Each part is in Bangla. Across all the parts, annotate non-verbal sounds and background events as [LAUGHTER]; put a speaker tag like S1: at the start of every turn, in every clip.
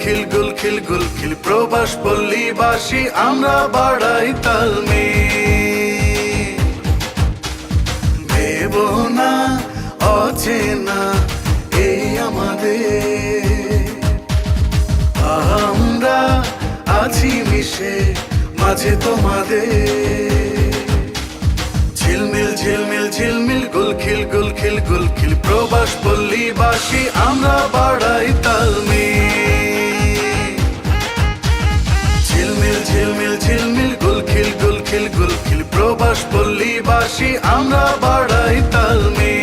S1: গুলখিল গুলখিল গুলখিল প্রবাস পল্লীবাসী আমরা বাড়াই তালমি ভেব না অচেনা এই আমাদের। আমরা আছি মিশে, মাঝে তোমাদের। ঝিলমিল ঝিলমিল ঝিলমিল গুলখিল গুলখিল গুলখিল প্রবাস পল্লীবাসী আমরা বাড়াই তালমি পল্লীবাসী আমরা বাড়াই তালমি।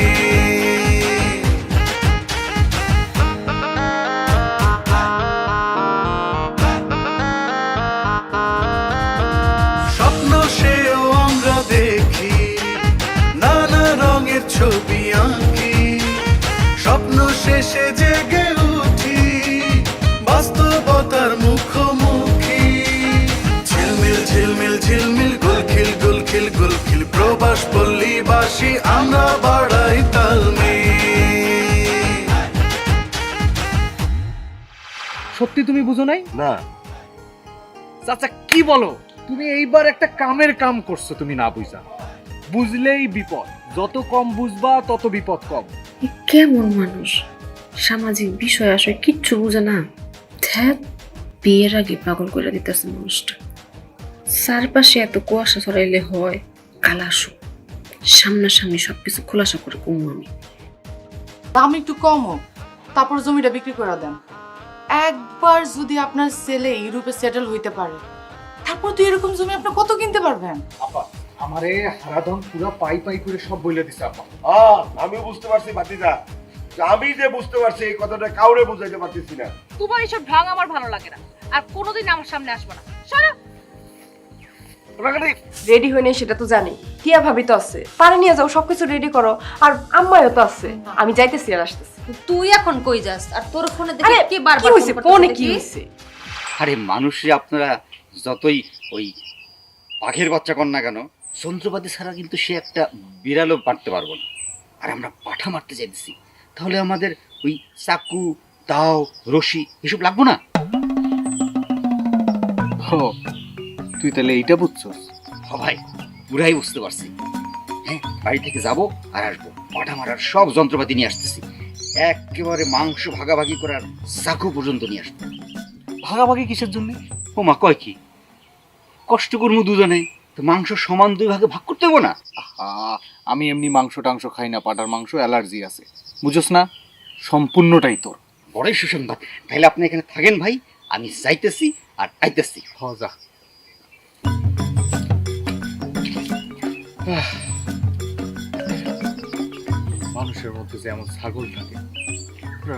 S1: স্বপ্ন সেও আমরা দেখি, নানা রঙের ছবি আঁকি। স্বপ্ন শেষে জেগে পল্লীবাসী আমরা বাড়াই তালমি।
S2: সত্যি তুমি বুঝো নাই?
S3: না।
S2: চাচা কি বলো? তুমি এইবার একটা কামের কাম করছ তুমি না বুঝা। বুঝলেই বিপদ। যত কম বুঝবা তত বিপদ কম।
S4: কেমন মানুষ? সামাজিক বিষয় আসলে কিচ্ছু বুঝে না। ধ্যাত বিয়ের আগে পাগল করে দিতেছে মানুষটা। চারপাশে এত কুয়াশা ছড়াইলে হয় কাল সামনাসামনি সবকিছু খোলাসা করে কমু আমি।
S5: দাম একটু কম হোক তারপর জমিটা বিক্রি করে দেন। একবার যদি আপনার ছেলে ইউরোপে সেটেল হইতে পারে তারপর তো এরকম জমি আপনি কত কিনতে পারবেন?
S2: আপা আমারে হারাধন পুরো পাই পাই করে সব বইলে দিছে আপা।
S3: আহ, আমিও বুঝতে পারছি ভাতিজা আমি যে বুঝতে পারছি এই কথাটা কাউরে বুঝাইতে পারতেছি না।
S6: তোমার এইসব ঢং আমার ভালো লাগে না আর কোনোদিন আমার সামনে আসবে না। সরো!
S7: রেডি হয়ে নেই সেটা তো জানি। টিয়া ভাবি তো আছে। পারে নিয়ে যাও সবকিছু রেডি করো। আর আম্মায়ও তো আছে। আমি যাইতেছি আর আসতেছি।
S6: তুই এখন কই যাস? আর তোর ফোনে দেখে কে বারবার
S7: হইছে?
S6: ফোনে
S7: কি হইছে?
S8: আরে মানুষে আপনারা যতই ওই বাঘের বাচ্চা কর না কেন যন্ত্রপাতি ছাড়া কিন্তু সে একটা বিড়ালও মারতে পারব না। আর আমরা পাঠা মারতে চাইতেছি তাহলে আমাদের ওই চাকু দাও রশি এসব লাগবো না?
S2: ও তুই তাহলে এইটা বুঝছস?
S8: ভাই পুরাই বুঝতে পারছি। হ্যাঁ বাড়ি থেকে যাব আর আসব। পাঠা মারার সব যন্ত্রপাতি নিয়ে আসতেছি। একেবারে মাংস ভাগাভাগি করার চাকু পর্যন্ত নিয়ে আসব।
S2: ভাগাভাগি কিসের জন্য?
S8: ও মা কয় কি? কষ্ট করব দুজনে তো মাংস সমান দুই ভাগে ভাগ করতে হব না?
S2: আহা, আমি এমনি মাংস টাংস খাই না পাটার মাংস অ্যালার্জি আছে। বুঝোস না সম্পূর্ণটাই তোর।
S8: বড়ই সুসংবাদ। তাহলে আপনি এখানে থাকেন ভাই আমি যাইতেছি আর আইতেছি।
S2: হ যা। মানুষের মধ্যে যেমন ছাগল থাকে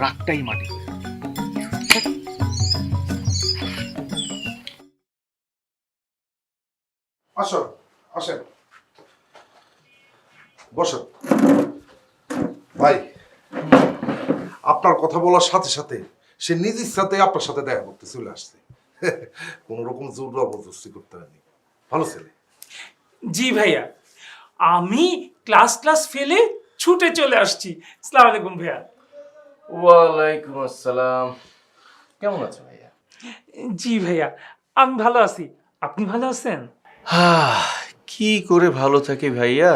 S2: রাগটাই মাটি।
S9: আসো আসেন। বসেন ভাই আপনার কথা বলার সাথে সাথে সে নিজের সাথে আপনার সাথে দেখা করতে চলে আসছে। কোন রকম জোর জবরদস্তি করতে হয়নি ভালো ছেলে।
S10: জি ভাইয়া আমি ক্লাস ক্লাস ফেলে ছুটে চলে আসছি। সালাম আলাইকুম ভাইয়া।
S3: ওয়ালাইকুম আসসালাম। কেমন আছো ভাইয়া?
S10: জি ভাইয়া আমি ভালো আছি। আপনি ভালো আছেন?
S11: কি করে ভালো থাকে ভাইয়া?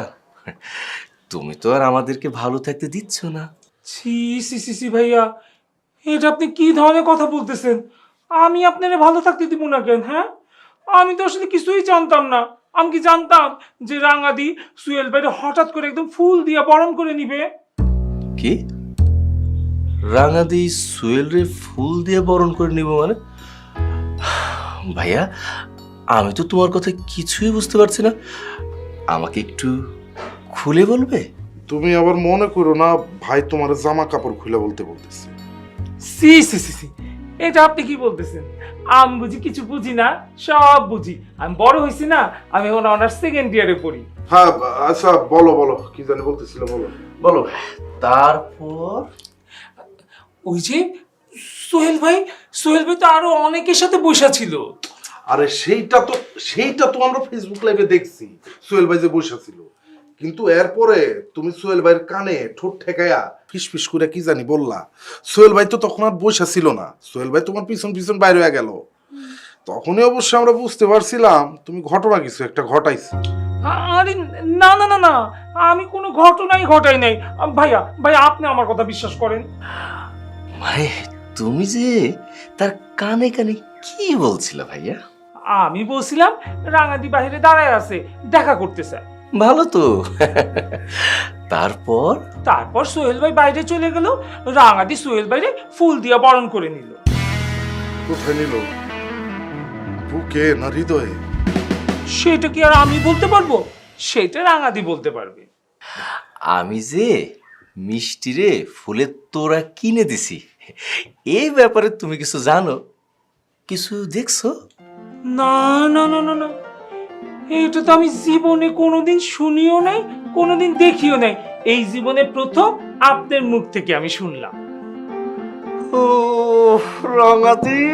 S11: তুমি তো আর আমাদেরকে ভালো থাকতে দিচ্ছ না।
S10: ছি সি সি সি ভাইয়া এটা আপনি কি ধরনের কথা বলতেছেন? আমি আপনারা ভালো থাকতে দিব না কেন হ্যাঁ? আমি তো আসলে কিছুই জানতাম না। আমি কি জানতাম যে রাঙাদি সুয়েল বাইরে হঠাৎ করে একদম ফুল দিয়ে বরণ করে নিবে?
S11: কি? রাঙাদি সুয়েল রে ফুল দিয়ে বরণ করে নিব মানে? ভাইয়া আমি তো তোমার কথা কিছুই বুঝতে পারছি না। আমাকে একটু খুলে বলবে?
S9: তুমি আবার মনে করো না ভাই তোমার জামা কাপড় খুলে বলতে বলতেছে।
S10: সি সি সি সি। এটা আপনি কি বলতেছেন? আমি বুঝি কিছু বুঝি না সব বুঝি। আমি বড় হয়েছি না আমি এখন অনার্স সেকেন্ড ইয়ারে পড়ি।
S9: হ্যাঁ আচ্ছা বলো বলো কি জানি বলতেছিল বলো।
S11: বলো তারপর?
S10: ওই যে সোহেল ভাই সোহেল ভাই তো আরও অনেকের সাথে বসা ছিল।
S9: আরে সেইটা তো সেইটা তো আমরা ফেসবুক লাইভে দেখছি সোহেল ভাই যে বসে ছিল। কিন্তু এরপরে তুমি সোহেল ভাইয়ের কানে ঠোঁট ঠেকাইয়া ফিস ফিস করে কি জানি বললা। সোহেল ভাই তো তখন আর বসে ছিল না। সোহেল ভাই তোমার পিছন পিছন বাইরে হয়ে গেল। তখনই অবশ্য আমরা বুঝতে পারছিলাম তুমি ঘটনা কিছু একটা ঘটাইছো।
S10: আরে না না না না আমি কোনো ঘটনাই ঘটাই নাই। ভাইয়া ভাইয়া আপনি আমার কথা বিশ্বাস করেন।
S11: মানে তুমি যে তার কানে কানে কি বলছিল ভাইয়া?
S10: আমি বলছিলাম রাঙাদি বাহিরে দাঁড়ায় আছে দেখা করতে চায়।
S11: ভালো তো। তারপর?
S10: তারপর সোহেল ভাই বাইরে চলে গেল রাঙাদি সোহেল ভাইরে ফুল দিয়া বরণ করে নিল।
S9: কোথায় নিল? বুকে না হৃদয়ে?
S10: সেটা কি আর আমি বলতে পারব? সেটা রাঙাদি বলতে পারবে।
S11: আমি যে মিষ্টিরে ফুলের তোড়া কিনে দিছি এই ব্যাপারে তুমি কিছু জানো? কিছু দেখছ?
S10: না না না না না। এটা তো আমি জীবনে কোনোদিন শুনিও নাই, কোনোদিন দেখিও নাই। এই জীবনে প্রথম আপনার মুখ থেকে আমি শুনলাম।
S11: ও রঙাতি।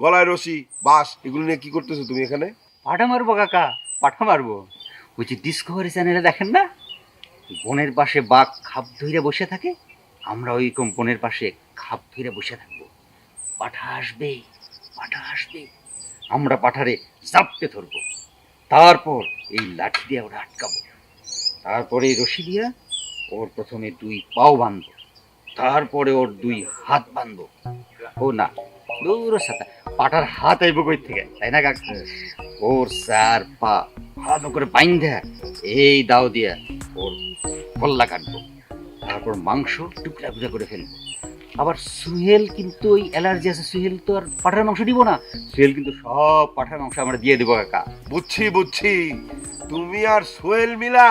S3: গলায় রশি বাস এগুলো নিয়ে কি করতেছো তুমি এখানে?
S8: পাঠা মারবো কাকা, পাঠা মারবো। ওই যে ডিসকভারি চ্যানেলে দেখেন না? বনের পাশে বাঘ খাপ ধইরে বসে থাকে, আমরা ওই রকম বনের পাশে খাপ ধইরে বসে থাকব। পাঠা আসবে পাঠা আসবে। আমরা পাঠারে চাপতে ধরবো। তারপর এই লাঠি দিয়ে ওরা আটকাবো। তারপরে রশি দিয়া ওর প্রথমে দুই পাও বাঁধবো। তারপরে ওর দুই হাত বাঁধবো। ও না, দূর সাথে। পাটার হাত আইব কই থেকে? তাই না কাকা? ওর চার পা ভালো করে বাইন্ধে এই দাও দিয়া ওর কল্লা কাটবো। তারপর মাংস টুকরা টুকরা করে ফেলব। আবার সুহেল কিন্তু ওই অ্যালার্জি আছে সুহেল তো আর পাঠার মাংস দিব না। সুহেল কিন্তু সব পাঠার মাংস আমরা দিয়ে দেবো কাকা।
S3: বুঝছি বুঝছি। তুমি আর সোহেল মিলা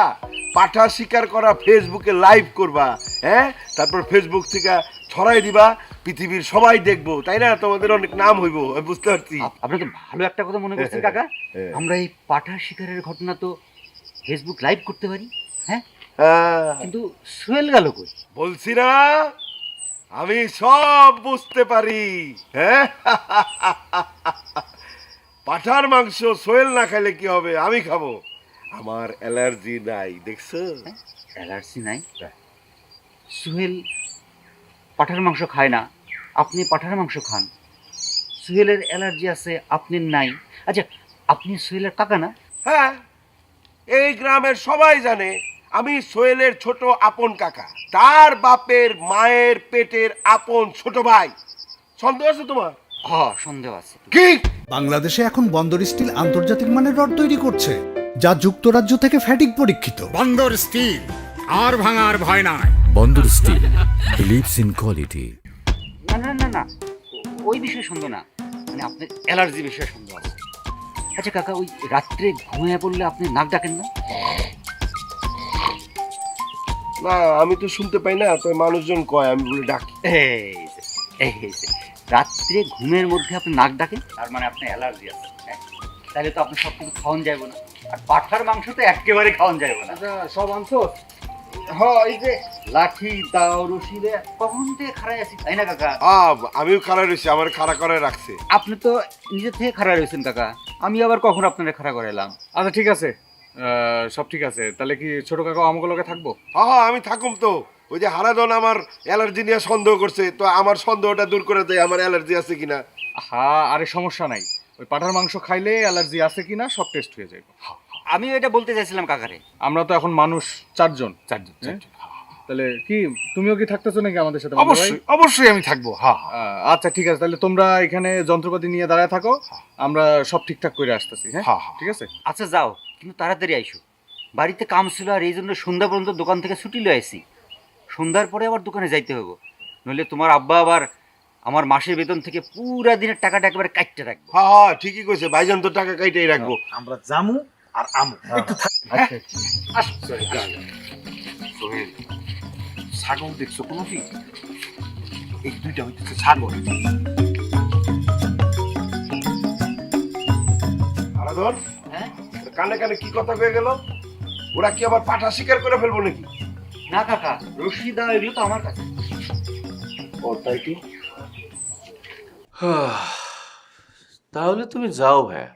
S3: পাঠা শিকার করা ফেসবুকে লাইভ করবা হ্যাঁ? তারপর ফেসবুক থেকে ছড়াই দিবা পৃথিবীর সবাই দেখব তাই না? তোমাদের অনেক নাম হইব আমি বুঝতে পারছি।
S8: আপনি তো ভালো একটা কথা মনে করছেন কাকা। [LAUGHS]
S3: হ্যাঁ।
S8: আমরা এই পাঠা শিকারের ঘটনা তো ফেসবুক লাইভ করতে পারি হ্যাঁ?
S3: হ্যাঁ,
S8: কিন্তু সুহেল গেল কই?
S3: বলছি না আমি সব বুঝতে পারি হ্যাঁ? [LAUGHS] পাঠার মাংস সোহেল না খাইলে কি হবে? আমি খাব। আমার অ্যালার্জি নাই দেখছ?
S8: অ্যালার্জি নাই? সুহেল পাঠার মাংস খায় না। আপনি পাঠার মাংস খান। সুহেলের অ্যালার্জি আছে আপনি নাই। আচ্ছা আপনি সুহেলের কাকা না?
S3: হ্যাঁ এই গ্রামের সবাই জানে আমি সোহেলের ছোট আপন কাকা। তার বাপের মায়ের পেটের আপন ছোট ভাই। সন্দেহ আছে তোমার?
S8: হ সন্দেহ আছে।
S3: কি?
S1: বাংলাদেশে এখন বন্দর স্টিল আন্তর্জাতিক মানের রড তৈরি করছে যা যুক্তরাজ্য থেকে ফ্যাটিক পরীক্ষিত।
S12: বন্দর স্টিল আর ভাঙার ভয় নাই।
S13: বন্দর স্টিল বিলিভস ইন কোয়ালিটি
S8: না না না না। ওই বিষয়ে সন্দেহ না। মানে আপনার অ্যালার্জি বিষয়ে সন্দেহ আছে। আচ্ছা কাকা ওই রাত্রে ঘুমিয়ে পড়লে আপনি নাক ডাকেন না?
S3: না আমি তো শুনতে পাই না তো মানুষজন কয় আমি বলে ডাকি।
S8: এই যে, এই যে, রাত্রে ঘুমের মধ্যে আপনি নাক ডাকেন তার মানে আপনার অ্যালার্জি আছে হ্যাঁ? তাহলে তো আপনি সব কিছু খাওয়ান যাইব না। আর পাঠার মাংস তো একেবারে খাওয়ান যাইব না।
S2: আচ্ছা সব আনছো?
S8: হ্যাঁ যে লাঠি দাও রশি কখন থেকে খাড়াই আছি তাই না কাকা?
S3: আব আমিও খাড়া রয়েছি আমার খাড়া করে রাখছে।
S8: আপনি তো নিজে থেকে খাড়া রয়েছেন কাকা। আমি আবার কখন আপনারা খাড়া করে এলাম?
S2: আচ্ছা ঠিক আছে। আহ, সব ঠিক আছে। তাহলে কি ছোট কাকা আমাকে লগে থাকব?
S3: হ্যাঁ হ্যাঁ, আমি থাকুম তো। ওই যে হারাধন আমার অ্যালার্জি নিয়ে সন্দেহ করছে তো আমার সন্দেহটা দূর করে দেয় আমার অ্যালার্জি আছে কিনা।
S2: হ্যাঁ আরে সমস্যা নাই। ওই পাঠার মাংস খাইলে অ্যালার্জি আছে কিনা সব টেস্ট হয়ে যাবে
S8: আমি এটা বলতে চাইছিলাম কাকারে।
S2: আমরা তো এখন মানুষ চারজন।
S12: চারজন
S2: হ্যাঁ?
S12: চারজন।
S2: তাহলে কি তুমিও কি থাকতেছো নাকি আমাদের সাথে ভাই?
S12: অবশ্যই অবশ্যই আমি থাকব হ্যাঁ
S2: আহ, আচ্ছা ঠিক আছে তাহলে তোমরা এখানে যন্ত্রপাতি নিয়ে দাঁড়ায় থাকো আমরা সব ঠিকঠাক করে আসতেছি হ্যাঁ?
S12: হ্যাঁ, হ্যাঁ।
S2: ঠিক আছে?
S8: আচ্ছা যাও কিন্তু তাড়াতাড়ি আইসো। বাড়িতে কাম ছিল আর এই জন্য সন্ধ্যা পর্যন্ত দোকান থেকে ছুটি লয়ে আইসি সন্ধ্যার পরে আবার দোকানে যাইতে হবে নইলে তোমার আব্বা আবার আমার মাসের বেতন থেকে পুরা দিনের টাকাটা একেবারে কাটতে রাখব।
S3: হ্যাঁ হ্যাঁ ঠিকই কইছে ভাইজান তো টাকা কাইটাই রাখব।
S2: আমরা জামু আর আমু। একটু সোহেল ছাগল দেখছ কোনো কি? এই দুইটা হইতেছে ছাগল।
S3: আরাধন
S8: হ্যাঁ?
S3: কানে কানে কি কথা হয়ে গেল? ওরা কি আবার পাঠা শিকার করে ফেলব নাকি?
S8: না কাকা রশিদা এগুলো তো আমার কাছে।
S3: ও তাই কি?
S11: তাহলে তুমি যাও ভাইয়া।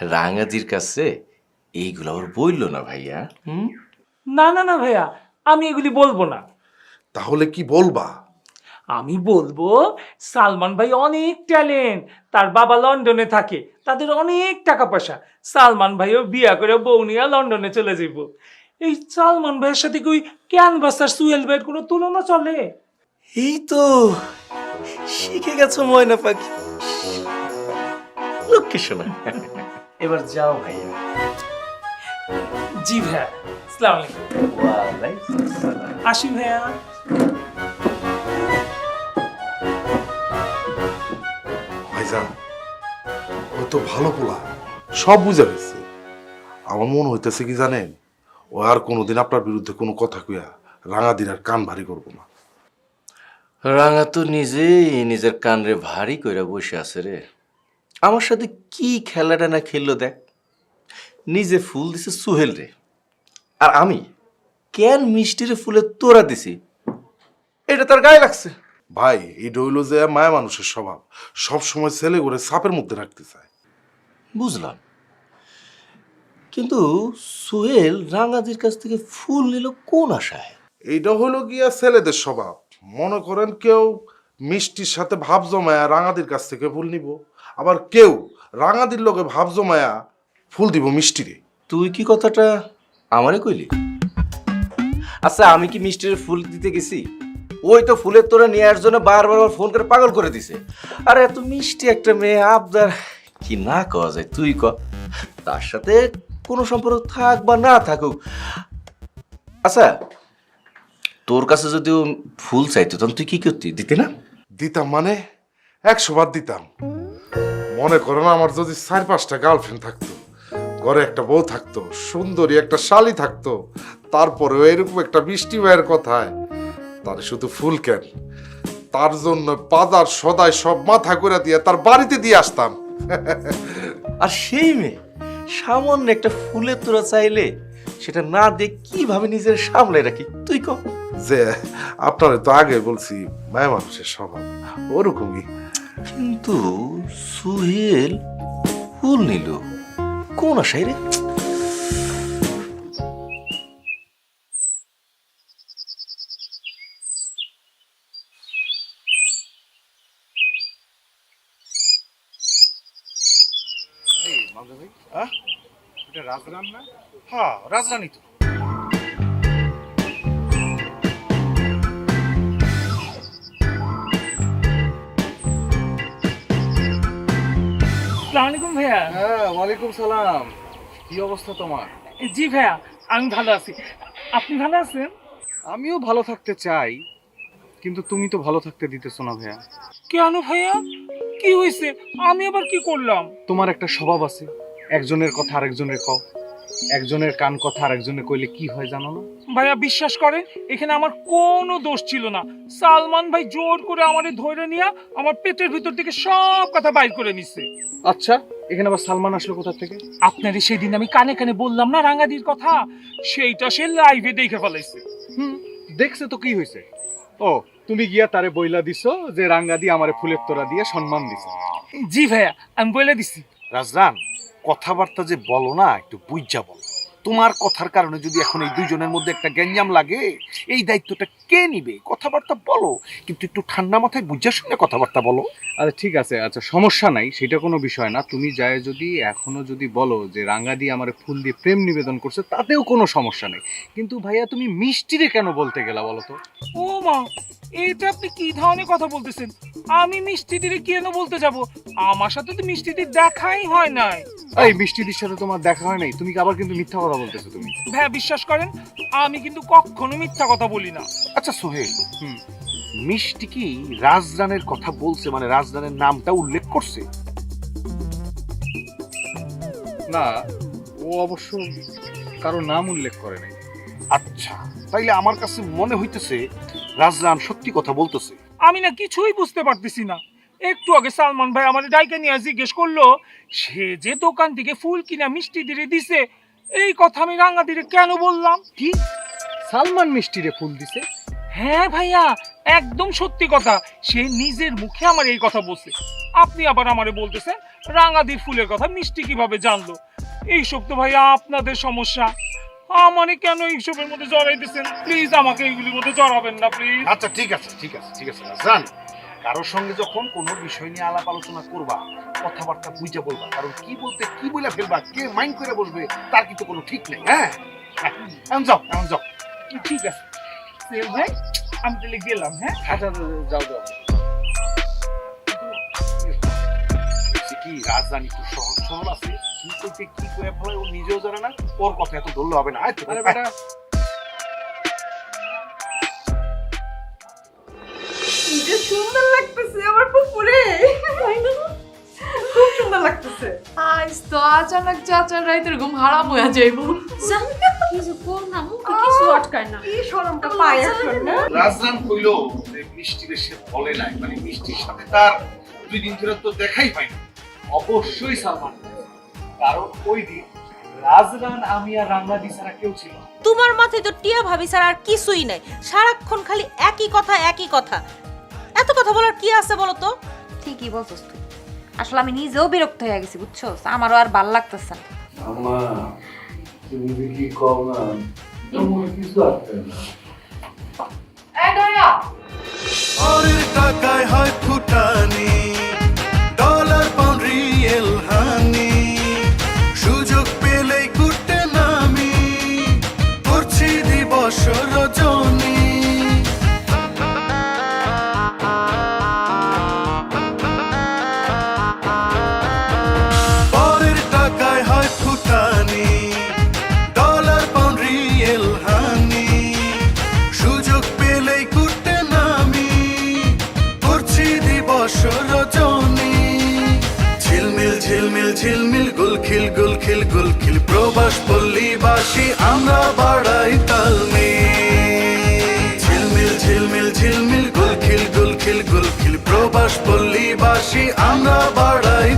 S11: রাঙাজির কাছে এইগুলো আবার বলল না ভাইয়া? হুম?
S10: না না না ভাইয়া আমি এগুলি বলব না।
S9: তাহলে কি বলবা?
S10: আমি বলব সালমান ভাই অনেক ট্যালেন্ট তার বাবা লন্ডনে থাকে তাদের অনেক টাকা পয়সা সালমান ভাইও বিয়া করে বউ নিয়ে লন্ডনে চলে যাব। এই সালমান ভাইয়ের সাথে কি ওই ক্যানভাস আর সুয়েল ভাইয়ের কোনো তুলনা চলে?
S11: এই তো শিখে গেছো ময়না পাখি। লক্ষ্মী শোনা। এবার যাও ভাইয়া।
S10: জি ভাইয়া সালাম আলাইকুম।
S11: ওয়ালাইকুম আসসালাম।
S10: আসি ভাইয়া।
S9: ভাইজান ও তো ভালো পোলা সব বুঝা গেছে আমার মনে হইতেছে কি জানেন ও আর কোনোদিন আপনার বিরুদ্ধে কোনো কথা কইয়া রাঙাদিন আর কান ভারী করব না।
S11: রাঙা তো নিজেই নিজের কানরে ভারী কইরা বসে আছে রে। আমার সাথে কি খেলাটা না খেললো দেখ। নিজে ফুল দিছে সুহেল রে। আর আমি কেন মিষ্টিরে ফুলে তোরা দিছি? এটা তার গায়ে লাগছে।
S9: ভাই এই ডইল যে মায়া মানুষের স্বভাব। সব সময় ছেলে করে সাপের মধ্যে রাখতে চায়।
S11: বুঝলাম। কিন্তু সোহেল রাঙাদির কাছ থেকে ফুল নিল কোন আশায়?
S9: এইটা হলো গিয়া ছেলেদের স্বভাব। মনে করেন কেউ মিষ্টির সাথে ভাব জমায়া রাঙাদির কাছ থেকে ফুল নিব। আবার কেউ রাঙাদির লোকে ভাব জমায়া ফুল দিব মিষ্টিরে।
S11: তুই কি কথাটা আমারে কইলি? আচ্ছা আমি কি মিষ্টির ফুল দিতে গেছি? ওই তো ফুলের তোরা নিয়ে আসার জন্য বারবার ফোন করে পাগল করে দিছে। আর এত মিষ্টি একটা মেয়ে আবদার। কি না কওয়া যায় তুই ক। তার সাথে কোনো সম্পর্ক থাক বা না থাকুক। আচ্ছা তোর কাছে যদি ও ফুল চাইতো তখন তুই কি করতি? দিতে না?
S9: দিতাম মানে একশো বার দিতাম। মনে করেন আমার যদি চার পাঁচটা গার্লফ্রেন্ড থাকতো ঘরে একটা বউ থাকতো সুন্দরী একটা শালি থাকতো তারপরেও এরকম একটা মিষ্টি ভাইয়ের কথায় তার শুধু ফুল কেন? তার জন্য বাজার সদায় সব মাথা করে দিয়ে তার বাড়িতে দিয়ে আসতাম।
S11: আর সেই মেয়ে সামান্য একটা ফুলের তোরা চাইলে সেটা না দিয়ে কীভাবে নিজের সামলে রাখি তুই ক
S9: যে আপনারা তো আগে বলছি মায়া মানুষের স্বভাব ওরকমই।
S11: কিন্তু সুহেল ফুল নিল। কোন আশায় রে?
S2: এটা রাজরান হ্যাঁ রাজরানী তো। হ্যাঁ ওয়ালাইকুম সালাম। কি অবস্থা তোমার?
S10: জি ভাইয়া আমি ভালো আছি। আপনি ভালো আছেন?
S2: আমিও ভালো থাকতে চাই কিন্তু তুমি তো ভালো থাকতে দিতেছো না ভাইয়া।
S10: কেন ভাইয়া? কি হয়েছে? আমি আবার কি করলাম?
S2: তোমার একটা স্বভাব আছে একজনের কথা আরেকজনের কও। একজনের কান কথা আরেকজনে কইলে কি হয় জানো না?
S10: ভাইয়া বিশ্বাস করেন এখানে আমার কোনো দোষ ছিল না। সালমান ভাই জোর করে আমারে ধরে নিয়ে আমার পেটের ভিতর থেকে সব কথা বাইর করে নিছে।
S2: আচ্ছা এখানে আবার সালমান আসলো কোথা থেকে?
S10: আপনারে সেদিন আমি কানে কানে বললাম না রাঙ্গাদির কথা? সেইটা সে লাইভে দেখে ফেলাইছে।
S2: হুম দেখছে তো কি হয়েছে? ও তুমি গিয়া তারে বইলা দিছো যে রাঙ্গাদি আমারে ফুলের তোরা দিয়ে সম্মান দিছে।
S10: জি ভাইয়া আমি বইলা দিছি।
S2: রাজরান কথাবার্তা যে বলো না একটু বুঝা বলো।
S3: তোমার কথার কারণে যদি এখন এই দুইজনের মধ্যে একটা গ্যাঞ্জাম লাগে এই দায়িত্বটা কে নিবে? কথাবার্তা বলো কিন্তু একটু ঠান্ডা মাথায় বুঝার সঙ্গে কথাবার্তা বলো।
S2: আচ্ছা ঠিক আছে আচ্ছা সমস্যা নাই সেটা কোনো বিষয় না। তুমি যায় যদি এখনও যদি বলো যে রাঙ্গা দিয়ে আমার ফুল দিয়ে প্রেম নিবেদন করছে তাতেও কোনো সমস্যা নেই। কিন্তু ভাইয়া তুমি মিষ্টিরে কেন বলতে গেলা বলো তো?
S10: ও মা এটা আপনি কি ধরনের কথা বলতেছেন? আমি মিষ্টি মিষ্টিদিরে কেন বলতে যাব? আমার সাথে তো মিষ্টিদির দেখাই হয় নাই।
S2: এই মিষ্টিদির সাথে তোমার দেখা হয় নাই তুমি কি আবার কিন্তু মিথ্যা কথা বলতেছো তুমি?
S10: ভাইয়া বিশ্বাস করেন আমি কিন্তু কখনো মিথ্যা কথা বলি না।
S3: আচ্ছা সোহেল
S2: হুম।
S3: মিষ্টি কি রাজদানের কথা বলছে? মানে রাজদানের নামটা উল্লেখ করছে?
S2: না ও অবশ্য কারও নাম উল্লেখ করে নাই।
S3: আচ্ছা তাইলে আমার কাছে মনে হইতেছে রাজদান সত্যি কথা বলতেছে।
S10: আমি না কিছুই বুঝতে পারতেছি না। একটু আগে সালমান ভাই আমার ডাইকে নিয়ে জিজ্ঞেস করল সে যে দোকান থেকে ফুল কিনা মিষ্টি দিয়ে দিছে এই কথা আমি রাঙ্গা দিয়ে কেন বললাম?
S2: কি? সালমান মিষ্টিরে ফুল দিছে?
S10: হ্যাঁ ভাইয়া একদম সত্যি কথা। সে নিজের মুখে আমার এই কথা বলছে। আপনি আবার আমারে বলতেছেন রাঙাদির ফুলের কথা মিষ্টি কীভাবে জানলো? এইসব তো ভাইয়া আপনাদের সমস্যা। আমারে কেন এইসবের মধ্যে জড়াইতেছেন? প্লিজ আমাকে এইগুলির মধ্যে জড়াবেন না প্লিজ।
S3: আচ্ছা ঠিক আছে ঠিক আছে ঠিক আছে। রাজদান কারোর সঙ্গে যখন কোনো বিষয় নিয়ে আলাপ আলোচনা করবা কথাবার্তা বুঝে বলবা কারণ কি বলতে কি বলে ফেলবা কে মাইন্ড করে বসবে তার কিন্তু কোনো ঠিক নেই হ্যাঁ? এখন যাও এখন যাও।
S10: ঠিক আছে। ভাই আমি তাহলে গেলাম হ্যাঁ?
S2: আচ্ছা যাও যাও।
S3: কি রাজধানী খুব সহজ সরল আছে কি করতে কি করে ও নিজেও জানে না ওর কথা এত ধরলে হবে না
S2: আরে বেটা
S7: সুন্দর লাগতেছে আমার পুকুরে খুব সুন্দর লাগতেছে।
S5: আজ তো আচানক চাচার রাইতের ঘুম হারাম হয়ে যাইব।
S4: কি যে করলাম মুখে কিছু আটকায় না।
S7: কি শরমটা পায় এখন না?
S3: রাজধান কইলো যে মিষ্টি বেশি বলে নাই মানে মিষ্টির সাথে তার দুই দিন ধরে তো দেখাই হয়নি
S2: অবশ্যই সালমান কারণ ওই দিন রাজরান আমি আর রাঙ্গাদি ছাড়া কেউ ছিল
S6: তোমার মাথায় তো টিয়া ভাবি স্যার আর কিছুই নাই। সারাক্ষণ খালি একই কথা একই কথা। এত কথা বলার কি আছে বলো তো
S14: ঠিকই বলছস তুই। আসলে আমি নিজেও বিরক্ত হয়ে গেছি বুঝছ আমারও আর ভালো লাগতেছে না।
S9: আমা তুমি কি কও না তোমার কিছু আসবে না।
S1: পরের টাকায় হয় ফুটানি। ঝিলমিল গুলখিল গুলখিল গুলখিল প্রবাস পল্লীবাসী, আমরা বাড়াই তালমি ঝিলমিল ঝিলমিল ঝিলমিল গুলখিল গুলখিল গুলখিল প্রবাস পল্লীবাসী, আমরা বাড়াই